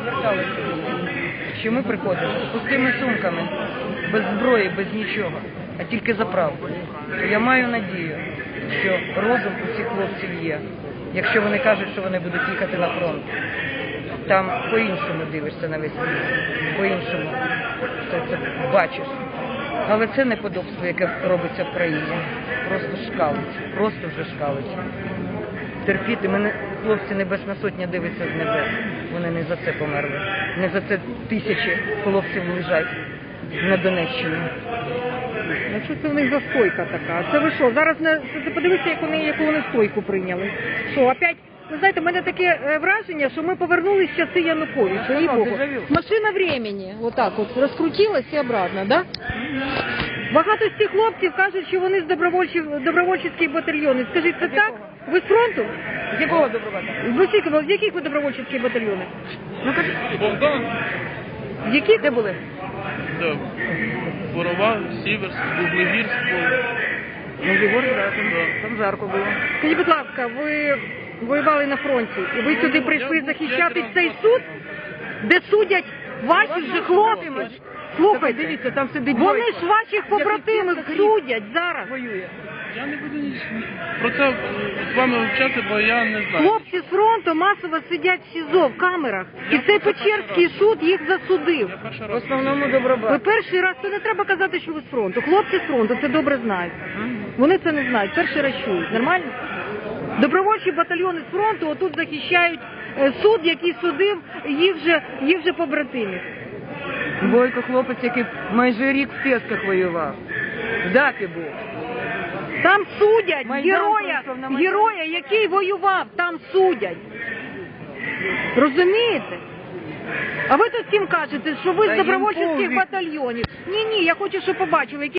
Зверталися, що ми приходимо з пустими сумками, без зброї, без нічого, а тільки за правду. То я маю надію, що розум у цих хлопців є, якщо вони кажуть, що вони будуть їхати на фронт. Там по-іншому дивишся на весь світ, по-іншому ти це бачиш. Але це неподобство, яке робиться в країні. Просто шкалить, просто вже шкалить. Терпіти мене хлопці Небесна Сотня дивиться з небес. Вони не за це померли. Не за це тисячі хлопців лежать на Донеччині. Ну що це в них за стойка така? Це ви що? Зараз не це подивіться, як вони яку вони стойку прийняли. Що, опять? Ви знаєте, в мене таке е, враження, що ми повернулись в часи Януковича. Ну, їй Богу. Машина времени, отак от розкрутилась і обратно, да? Багато з цих хлопців кажуть, що вони з добровольчих добровольчих батальйонів. Скажіть, це так? Ви з фронту? З якого добровольця? З яких- ви добровольчих батальйонів? Ну кажіть, Богдан, З яких? де були? да, Борова, Сіверськ, Буглегірськ, Ну, Єгор, да, там, там жарко було. Скажіть, будь ласка, ви воювали на фронті, і ви сюди прийшли захищати цей суд, де судять ваших Вашого же хлопців? побратима. Слухайте, Дивіться, там сидить вони ж ваших побратимів судять зараз. Воює. Я не буду ні- про це е, з вами вивчати, бо я не знаю. Хлопці з фронту масово сидять в СІЗО, в камерах. І цей Печерський суд їх засудив. Я перший В основному Ви перший раз, то не треба казати, що ви з фронту. Хлопці з фронту це добре знають. Вони це не знають, перший раз чують. Нормально? Добровольчі батальйони з фронту отут захищають е, суд, який судив їх же, їх же побратимів. Бойко хлопець, який майже рік в Песках воював. В ДАПі був. Там судять Майдан героя, пройшов на Майдан. героя, який воював, там судять. Розумієте? А ви тут всім кажете, що ви Та з їм добровольчих батальйонів. Ні, ні, я хочу, щоб побачили, які